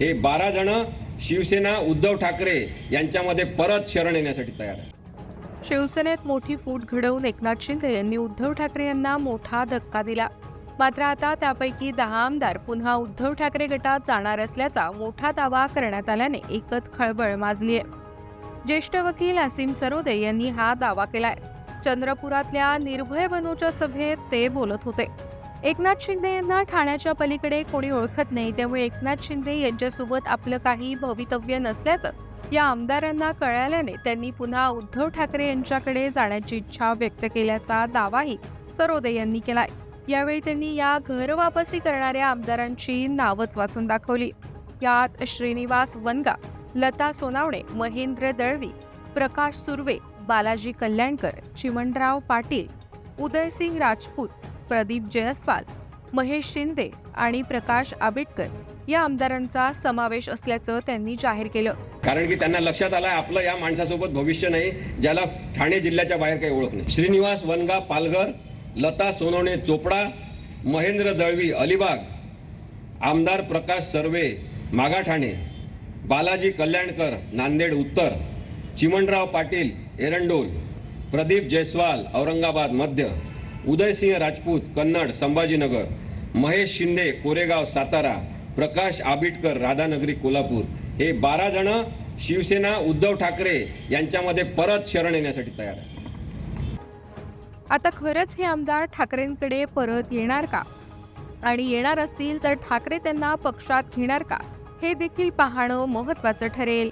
हे बारा जण शिवसेना उद्धव ठाकरे यांच्यामध्ये परत शरण येण्यासाठी तयार आहे शिवसेनेत मोठी फूट घडवून एकनाथ शिंदे यांनी उद्धव ठाकरे यांना मोठा धक्का दिला. मात्र आता त्यापैकी दहा आमदार पुन्हा उद्धव ठाकरे गटात जाणार असल्याचा मोठा दावा करण्यात आल्याने एकच खळबळ माजली आहे ज्येष्ठ वकील असीम सरोदे यांनी हा दावा केलाय. चंद्रपुरातल्या निर्भय बनूच्या सभेत ते बोलत होते. एकनाथ शिंदे यांना ठाण्याच्या पलीकडे कोणी ओळखत नाही. त्यामुळे एकनाथ शिंदे यांच्यासोबत आपलं काही भवितव्य नसल्याचं या आमदारांना कळाल्याने त्यांनी पुन्हा उद्धव ठाकरे यांच्याकडे जाण्याची इच्छा व्यक्त केल्याचा दावाही सरोदे यांनी केलाय. यावेळी त्यांनी या घर वापसी करणाऱ्या आमदारांची नावच वाचून दाखवली. यात श्रीनिवास वनगा लता सोनावणे महेंद्र दळवी प्रकाश सुर्वे बालाजी कल्याणकर चिमणराव पाटील उदयसिंग राजपूत प्रदीप जयस्वाल महेश शिंदे आणि प्रकाश आबिटकर या आमदारांचा समावेश असल्याचं त्यांनी जाहीर केलं. कारण की त्यांना लक्षात आलं आपलं या माणसासोबत भविष्य नाही ज्याला ठाणे जिल्ह्याच्या बाहेर काही ओळख नाही. श्रीनिवास वनगा पालघर लता सोनवणे चोपडा महेंद्र दळवी अलिबाग आमदार प्रकाश सर्वे मागा ठाणे बालाजी कल्याणकर नांदेड उत्तर चिमणराव पाटील एरंडोल प्रदीप जयस्वाल औरंगाबाद मध्य उदयसिंह राजपूत कन्नड संभाजीनगर महेश शिंदे कोरेगाव सातारा प्रकाश आबिटकर राधानगरी कोल्हापूर. हे बारा जण शिवसेना उद्धव ठाकरे यांच्यामध्ये परत शरण येण्यासाठी तयार आहे आता खरंच हे आमदार ठाकरेंकडे परत येणार का? आणि येणार असतील तर ठाकरे त्यांना पक्षात घेणार का? हे देखील पाहणं महत्वाचं ठरेल.